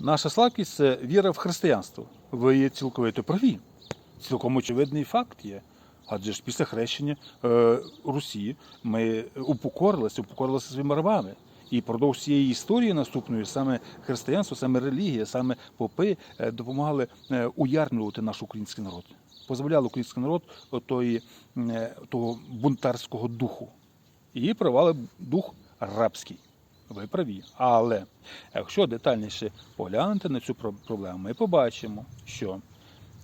Наша слабкість це віра в християнство. Ви є цілковито праві. Цілком очевидний факт є. Адже ж після хрещення е, Русі ми упокорилися, упокорилися своїми рабами. І впродовж цієї історії наступної саме християнство, саме релігія, саме попи е, допомагали е, уярнювати наш український народ. Позбавляли український народ отої, е, того бунтарського духу. І привали дух рабський. Ви праві. Але якщо детальніше поглянути на цю проблему, ми побачимо, що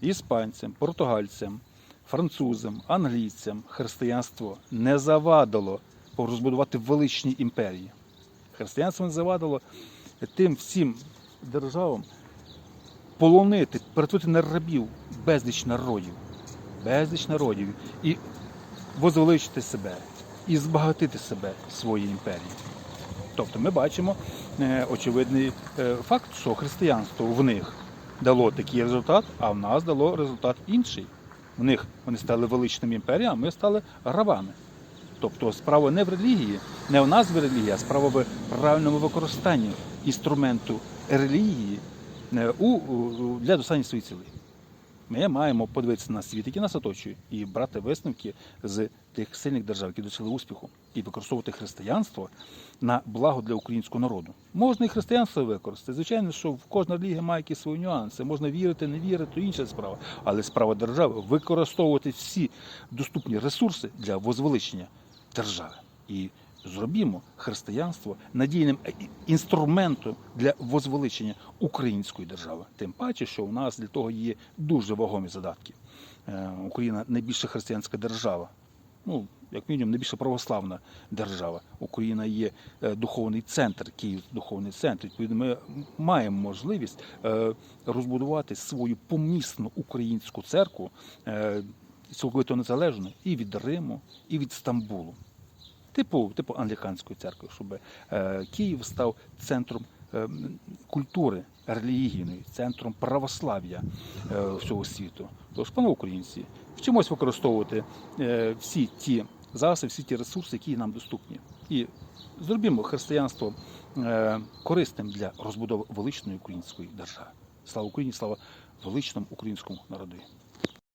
іспанцям, португальцям, французам, англійцям християнство не завадило розбудувати величні імперії. Християнство не завадило тим всім державам полонити, перетворити на рабів безліч народів, безліч народів і возвеличити себе, і збагатити себе в своїй імперії. Тобто ми бачимо е, очевидний е, факт, що християнство в них дало такий результат, а в нас дало результат інший. В них вони стали величними імперіями, а ми стали рабами. Тобто справа не в релігії, не в назві релігії, а справа в правильному використанні інструменту релігії е, для досягнення своїх цілей. Ми маємо подивитися на світ, який нас оточує, і брати висновки з тих сильних держав, які досягли успіху, і використовувати християнство на благо для українського народу. Можна і християнство використати. Звичайно, що в кожна релігія має якісь свої нюанси. Можна вірити, не вірити, то інша справа. Але справа держави використовувати всі доступні ресурси для возвеличення держави. І зробімо християнство надійним е, інструментом для возвеличення української держави. Тим паче, що у нас для того є дуже вагомі задатки. Е, Україна найбільша християнська держава. Ну, як мінімум, найбільша православна держава. Україна є е, духовний центр, Київ духовний центр. Відповідно, ми маємо можливість розбудувати свою помісну українську церкву цілковито незалежну і від Риму, і від Стамбулу типу, типу англіканської церкви, щоб е, Київ став центром е, культури релігійної, центром православ'я е, всього світу. Тож, пане українці, вчимось використовувати всі ті засоби, всі ті ресурси, які нам доступні. І зробімо християнство корисним для розбудови величної української держави. Слава Україні, слава величному українському народу.